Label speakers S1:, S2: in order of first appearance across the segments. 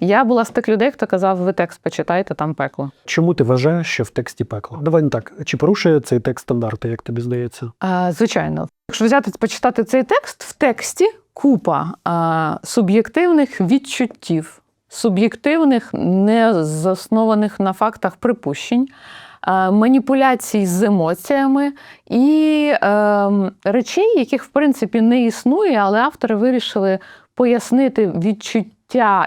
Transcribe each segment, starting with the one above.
S1: Я була з тих людей, хто казав, ви текст почитайте, там пекло.
S2: Чому ти вважаєш, що в тексті пекло? Давай не так. Чи порушує цей текст стандарти, як тобі здається?
S1: А, звичайно, якщо взяти почитати цей текст, в тексті купа а, суб'єктивних відчуттів, суб'єктивних, не заснованих на фактах припущень, маніпуляцій з емоціями і е, речей, яких в принципі не існує, але автори вирішили пояснити відчуття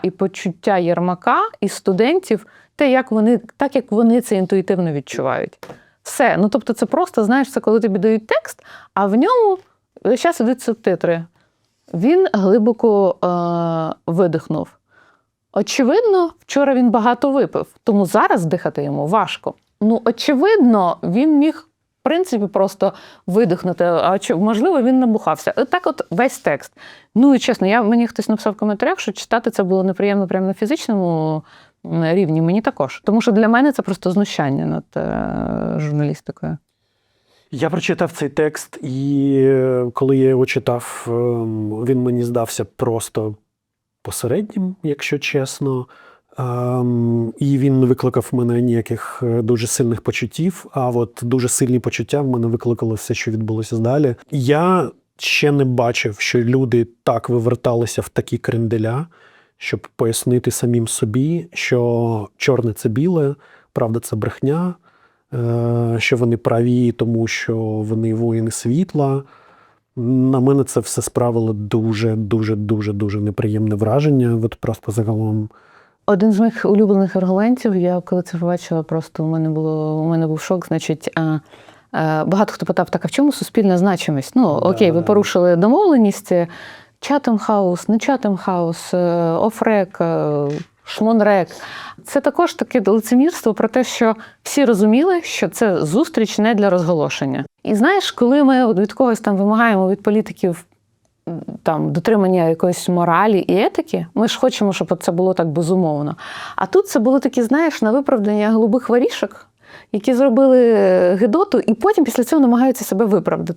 S1: і почуття Єрмака і студентів, те, як вони, так як вони це інтуїтивно відчувають. Все. Ну тобто, це просто, знаєш, це коли тобі дають текст, а в ньому зараз ідуть субтитри. Він глибоко е, видихнув. Очевидно, вчора він багато випив, тому зараз дихати йому важко. Ну, очевидно, він міг, принципі, просто видихнути. А чи, можливо, він набухався. От Так, от весь текст. Ну і чесно, я, мені хтось написав в коментарях, що читати це було неприємно прямо на фізичному рівні. Мені також. Тому що для мене це просто знущання над е, журналістикою.
S2: Я прочитав цей текст, і е, коли я його читав, ем, він мені здався просто посереднім, якщо чесно. Ем, І він не викликав в мене ніяких е, дуже сильних почуттів. А от дуже сильні почуття в мене викликало все, що відбулося далі. Я ще не бачив, що люди так виверталися в такі кренделя, щоб пояснити самим собі, що чорне це біле, правда це брехня, е, що вони праві, тому що вони воїни світла. На мене це все справило дуже, дуже, дуже, дуже неприємне враження. От просто загалом.
S1: Один з моїх улюблених аргументів, я коли це побачила, просто у мене було у мене був шок. Значить, а, а, багато хто питав, так а в чому суспільна значимість? Ну окей, ви
S2: Да.
S1: порушили домовленість. Чатем хаус, не чатем хаус, е, офрек, е, шмонрек. Це також таке лицемірство про те, що всі розуміли, що це зустріч не для розголошення. І знаєш, коли ми від когось там вимагаємо від політиків там дотримання якоїсь моралі і етики, ми ж хочемо, щоб це було так безумовно. А тут це були такі, знаєш, на виправдання голубих варішок, які зробили гидоту, і потім після цього намагаються себе виправдати.